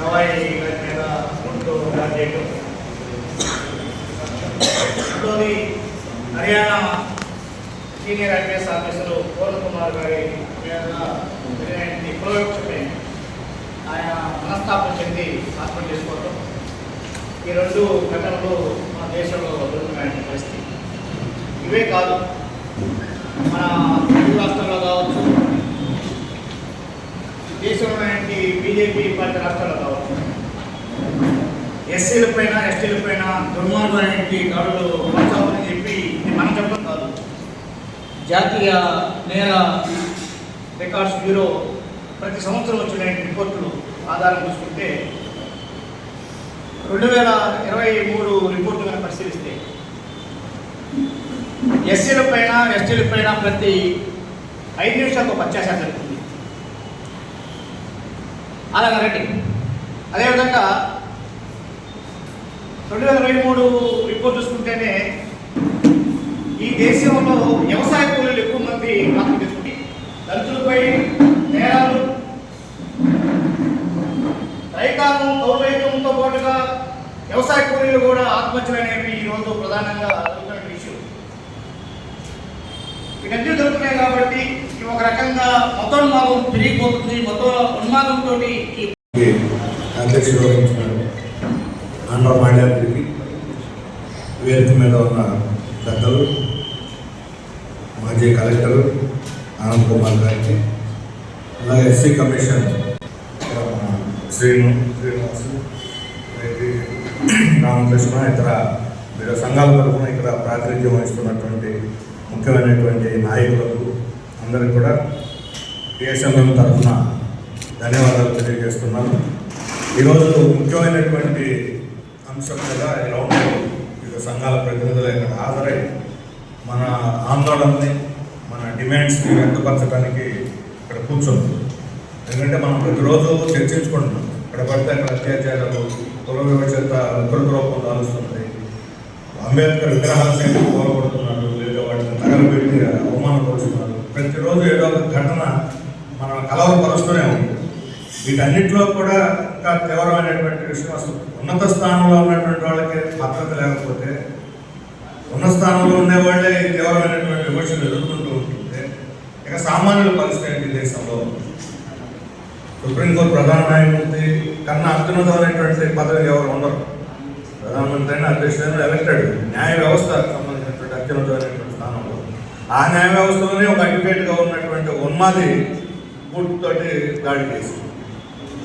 గవాయి గారి మీద ముందు దాడి చేయడం Haryana senior IPS officer Purna Kumar గారి మీద జరిగిన ఆయన మనస్తాపం చెంది ఆత్మ చేసుకోవడం ఈ రెండు ఘటనలు మన దేశంలో జరుగుతున్న పరిస్థితి ఇవే కాదు మన తెలుగు రాష్ట్రంలో కావచ్చు దేశంలో బీజేపీ పది రాష్ట్రాల్లో కావచ్చు. ఎస్సీల పైన ఎస్టీల పైన దుర్మార్గమైనటువంటి దాడులు కొనసాగుతాయని చెప్పి ఇది మనం చెప్పడం కాదు. జాతీయ నేర రికార్డ్స్ బ్యూరో ప్రతి సంవత్సరం వచ్చిన రిపోర్టులు ఆధారం చూసుకుంటే రెండు వేల ఇరవై మూడు రిపోర్టు కనుక పరిశీలిస్తే ఎస్సీల పైన ఎస్టీల పైన ప్రతి ఐదు నిమిషాలకు పచ్చాశాతం అలాగే రెడ్డి అదేవిధంగా రెండు వేల ఇరవై మూడు రిపోర్ట్ చూసుకుంటేనే ఈ దేశంలో వ్యవసాయ కూలీలు ఎక్కువ మంది ఆత్మహత్య చేసుకుంటే దళితులపై నేరాలు రైతాంగం దౌర్వైద్యంతో పాటుగా వ్యవసాయ కూలీలు కూడా ఆత్మహత్యలు అనేవి ఈరోజు ప్రధానంగా జరుగుతున్న విషయం. ఇవన్నీ దొరుకుతున్నాయి కాబట్టి ఒక రకంగా మతోన్మాదం పెరిగిపోతుంది మత ఉన్మాదంతో ఆంధ్ర వేదిక మీద ఉన్న పెద్దలు మాజీ కలెక్టర్ ఆనంద్ కుమార్ గారికి అలాగే ఎస్సీ కమిషన్ శ్రీను శ్రీనివాసు రామకృష్ణ ఇతర వివిధ సంఘాల తరఫున ఇక్కడ ప్రాతినిధ్యం వహిస్తున్నటువంటి ముఖ్యమైనటువంటి నాయకులకు అందరికీ కూడా టీఎస్ఎంఎం తరఫున ధన్యవాదాలు తెలియజేస్తున్నాను. ఈరోజు ముఖ్యమైనటువంటి అంశం మీద ఈ రౌండ్ వివిధ సంఘాల ప్రతినిధులు ఇక్కడ హాజరై మన ఆందోళనని మన డిమాండ్స్ని వ్యక్తపరచడానికి ఇక్కడ కూర్చుంది ఎందుకంటే మనం ప్రతిరోజు చర్చించుకుంటున్నాం. ఇక్కడ పడితే అక్కడ అత్యాచారాలు కుల వివక్షత వికృత రూపం దాలుస్తుంది అంబేద్కర్ విగ్రహాల సైతం కోరబడుతున్నాడు తగలబెట్టి అవమానపరుస్తున్నారు ప్రతిరోజు ఏదో ఒక ఘటన మనం కలవరపరుస్తూనే ఉంది వీటన్నిటిలో కూడా ఇంకా తీవ్రమైనటువంటి విషయం అసలు ఉన్నత స్థానంలో ఉన్నటువంటి వాళ్ళకి భద్రత లేకపోతే ఉన్న స్థానంలో ఉండేవాళ్ళే ఈ తీవ్రమైనటువంటి విమర్శలు ఎదుర్కొంటూ ఉంటుంటే ఇక సామాన్యుల పరిస్థితి దేశంలో? సుప్రీంకోర్టు ప్రధాన న్యాయమూర్తి కన్నా అత్యున్నతమైనటువంటి పదవి ఎవరు ఉండరు. ప్రధానమంత్రి అయినా అధ్యక్షుడైనా ఎలక్టెడ్. న్యాయ వ్యవస్థ సంబంధించినటువంటి అత్యున్నతమైన ఆ న్యాయ వ్యవస్థలోనే ఒక అడ్వకేట్గా ఉన్నటువంటి ఉన్మాది బూట్తోటి దాడి చేసి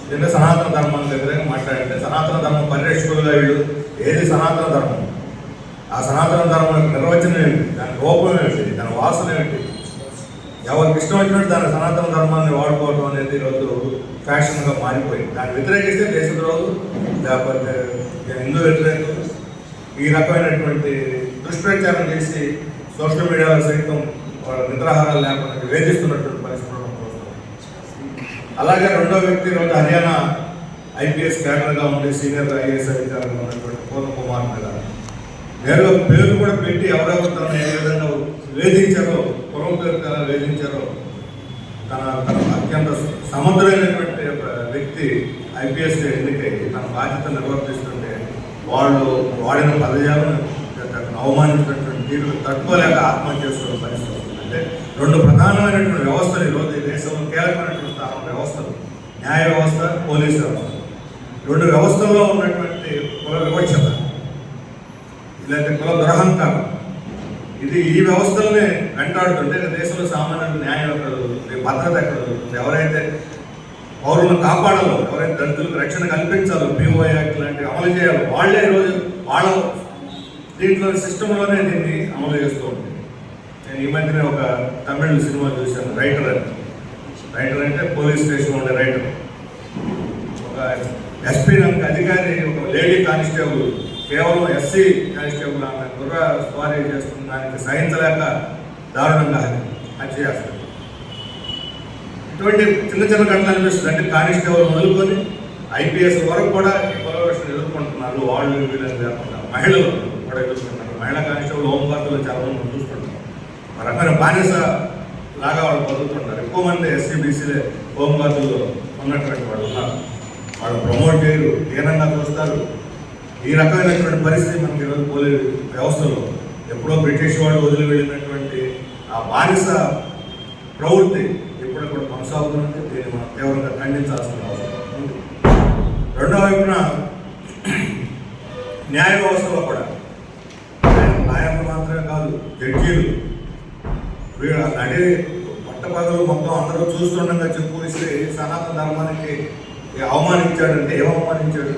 నిన్న సనాతన ధర్మం దగ్గర మాట్లాడితే సనాతన ధర్మం పరిరక్షకులుగా వీళ్ళు. ఏది సనాతన ధర్మం? ఆ సనాతన ధర్మం యొక్క నిర్వచనం ఏమిటి? దాని రూపం ఏమిటి? దాని వాసన ఏంటి ఎవరికి ఇష్టం వచ్చినట్టు దాని సనాతన ధర్మాన్ని వాడుకోవడం అనేది ఈరోజు ఫ్యాషన్గా మారిపోయింది. దాన్ని వ్యతిరేకిస్తే దేశద్రోహులు లేకపోతే హిందూ వ్యతిరేకులు ఈ రకమైనటువంటి దుష్ప్రచారం చేసి సోషల్ మీడియాలో సైతం వాళ్ళ నిద్రాహారాలు లేకుండా వేధిస్తున్నటువంటి పరిస్థితులు అలాగే రెండో వ్యక్తి ఈరోజు హర్యానా ఐపీఎస్ క్యాడర్గా ఉండే సీనియర్ ఐఏఎస్ అధికారులు ఉన్నటువంటి పూర్ణ కుమార్ మీద నేరుగా పేరు కూడా పెట్టి ఎవరెవరు తనను ఏ విధంగా వేధించారో పొలం పేరు తన వేధించారో తన తన అత్యంత సమర్థుడైనటువంటి ఒక వ్యక్తి ఐపీఎస్ ఎన్నికై తన బాధ్యత నిర్వర్తిస్తుంటే వాళ్ళు వాడిన పదజాలను అవమానించినటువంటి మీరు తట్టుకోలేక ఆత్మహత్య చేసుకున్న పరిస్థితి అంటే రెండు ప్రధానమైనటువంటి వ్యవస్థలు ఈరోజు ఈ దేశంలో కీలకమైనటువంటి స్థానం వ్యవస్థలు. న్యాయ వ్యవస్థ పోలీసు వ్యవస్థ. రెండు వ్యవస్థల్లో ఉన్నటువంటి కుల వివక్షత. ఇలాంటి కుల దురహంకారం ఇది ఈ వ్యవస్థలనే వెంటాడుతుంటే దేశంలో సామాన్య న్యాయం ఎక్కడ దొరుకుతుంది భద్రత ఎక్కడ ఎవరైతే పౌరులను కాపాడాలో ఎవరైతే దళితులకు రక్షణ కల్పించాలో పిఓ యాక్ట్ లాంటివి అమలు చేయాలో వాళ్ళే ఈరోజు వాళ్ళ దీంట్లో సిస్టంలోనే దీన్ని అమలు చేస్తూ ఉంటుంది నేను ఈ మధ్యనే ఒక తమిళ సినిమా చూశాను రైటర్ అని. రైటర్ అంటే పోలీస్ స్టేషన్ ఉండే రైటర్. ఒక ఎస్పీ నాకు అధికారి ఒక లేడీ కానిస్టేబుల్ కేవలం ఎస్సీ కానిస్టేబుల్ ఆమె గుర్ర స్వారీ చేస్తున్న దానికి సహించలేక దారుణంగా హత్య చేస్తారు ఇటువంటి చిన్న చిన్న ఘటనలు అనిపిస్తుంది. అంటే కానిస్టేబుల్ మొదలుకొని ఐపీఎస్ వరకు కూడా ఈ పొలవేషన్ ఎదుర్కొంటున్నారు వాళ్ళు వీళ్ళని లేకుండా మహిళలు. కూడా ఎదుర్కొంటున్నారు మహిళా కానిస్టేబుల్ హోంగార్డులు చాలా మంది మనం చూస్తుంటాం ఒక రకమైన బానిస లాగా వాళ్ళు బతుకుతుంటారు. ఎక్కువ మంది ఎస్సీ బీసీలే హోంగార్డులు ఉన్నటువంటి వాళ్ళు ఉన్నారు. వాళ్ళు ప్రమోట్ చేయరు హీనంగా చూస్తారు. ఈ రకమైనటువంటి పరిస్థితి మనకి ఈరోజు పోలీసు వ్యవస్థలో. ఎప్పుడో బ్రిటిష్ వాళ్ళు వదిలి వెళ్ళినటువంటి ఆ బానిస ప్రవృత్తి ఇప్పుడు కూడా కొనసాగుతుంది దీన్ని మనం తీవ్రంగా ఖండించాల్సిన అవసరం ఉంది. రెండో వైపున న్యాయ వ్యవస్థలో కూడా మాత్రమే కాదు జడ్జీలు. అంటే పట్టపగలు మొత్తం అందరూ చూస్తుండగా చెప్పుకొస్తే సనాతన ధర్మానికి అవమానించాడంటే ఏం అవమానించాడు?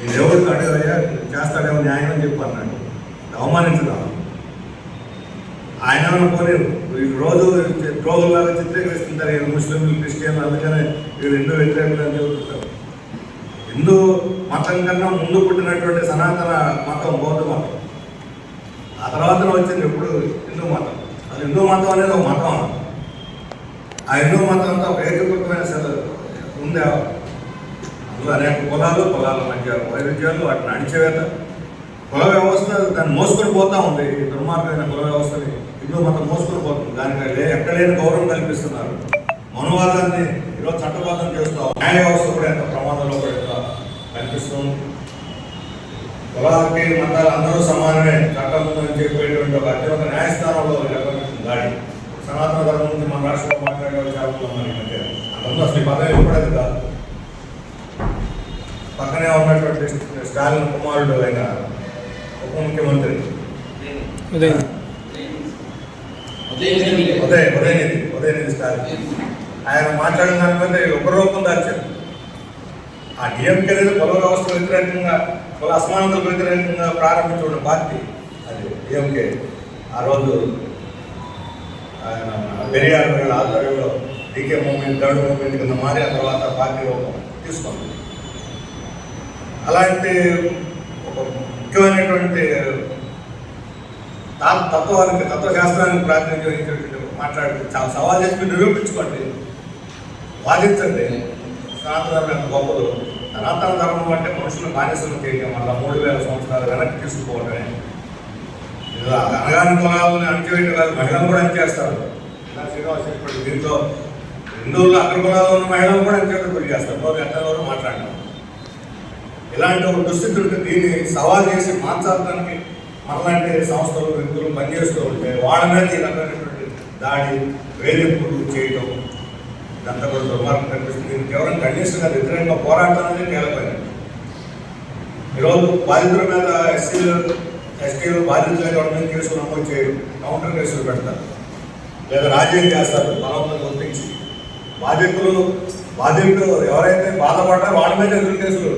నేను దేవుడికి అడగయ్యా చేస్తాడేమో న్యాయం అని చెప్పి అన్నాడు. అవమానించడం? ఆయన అనుకోని రోజు ద్రోహులాగా చిత్రీకరిస్తుంటారు వీళ్ళు ముస్లింలు క్రిస్టియన్లు అందుకనే వీళ్ళు హిందూ వ్యతిరేకులు అని చెబుతుంటారు. హిందూ మతం కన్నా ముందు పుట్టినటువంటి సనాతన మతం బౌద్ధ మతం. తర్వాత వచ్చింది ఎప్పుడు? హిందూ మతం. అది హిందూ మతం అనేది ఒక మతం ఆ హిందూ మతం అంతా ఏకీకృతమైన సెల ఉంది? అందులో అనేక కులాలు కులాల మధ్య వైవిధ్యాలు వాటిని అణిచివేత. కుల వ్యవస్థ దాన్ని మోసుకొని పోతా ఉంది. ఈ దుర్మార్గమైన కుల వ్యవస్థని హిందూ మతం మోసుకొని పోతుంది. దానికి లే ఎక్కడ లేని గౌరవం కల్పిస్తున్నారు. మనువాదాన్ని ఈరోజు చట్టబద్ధం చేస్తాం న్యాయ వ్యవస్థ కూడా ఎంత ప్రమాదంలో కూడా కనిపిస్తుంది? కులాలకి మతాలు అందరూ సమానమే. చట్టం అని చెప్పేటువంటి ఒక అత్యున్నత న్యాయస్థానంలో నిర్వహించిన దాడి. సనాతన ధర్మం నుంచి మన రాష్ట్రంలో మాట్లాడే ఈ మధ్య. అంతకుముందు అసలు పదవి ఇవ్వడది కాదు. పక్కనే ఉన్నటువంటి స్టాలిన్ కుమారుడు ఆయన ఉప ముఖ్యమంత్రి. ఉదయం. ఉదయ. ఉదయనిధి ఉదయనిధి స్టాలిన్. ఆయన మాట్లాడిన దాని మీద ఒక రూపం దాచారు. ఆ డిఎంకే అనేది కుల వ్యవస్థ వ్యతిరేకంగా కుల అసమానతలకు వ్యతిరేకంగా ప్రారంభించిన పార్టీ అది డిఎంకే ఆ రోజు ఆయన పెరియార్ గారి ఆధ్వర్యంలో డీకే మూమెంట్ థర్డ్ మూమెంట్ కింద మారి ఆ తర్వాత పార్టీ రూపం తీసుకుంది. అలాంటి ఒక ముఖ్యమైనటువంటి తత్వానికి తత్వశాస్త్రానికి ప్రాతినిధ్యం వహించేటువంటి మాట్లాడితే చాలా సవాల్ చేసి మీరు నిరూపించుకోండి. వాదించండి. సనాతన గొప్పదు సనాతన ధర్మం అంటే మనుషులు బానిసలు చేయడం వల్ల మూడు వేల సంవత్సరాలు వెనక్కి తీసుకుపోవడమే ఇది అనగాని కులాలని అణచివేయడం కాదు మహిళలు కూడా అణిచేస్తారు. ఇలా శ్రీనివాస్ చెప్పాడు దీంతో హిందువుల్లో అగ్ర ఉన్న మహిళలు కూడా అణిచేయడం గురి చేస్తారు. ఎవరు ఎంతవరకు మాట్లాడినారు ఇలాంటి ఒక దుస్థితి ఉంటే దీన్ని సవాల్ చేసి మార్చాలడానికి మనలాంటి సంస్థలు వ్యక్తులు పనిచేస్తూ ఉంటే వాళ్ళ మీద ఈ రకమైనటువంటి దాడి వేధింపులు చేయడం ఇదంతా కూడా దుర్మార్గం కనిపిస్తుంది. దీనికి ఎవరైనా కండిషన్గా వ్యతిరేకంగా పోరాటం అనేది కీలకమైనది ఈరోజు బాధితుల మీద ఎస్సీలు ఎస్టీలు బాధితులు ఎవరి మీద కేసులు నమోదు చేయరు. కౌంటర్ కేసులు పెడతారు. లేదా రాజ్యం చేస్తారు. బలవంతం గుర్తించి. బాధితులు బాధితులు ఎవరైతే బాధపడ్డారో వాళ్ళ మీద ఎదురు కేసులు.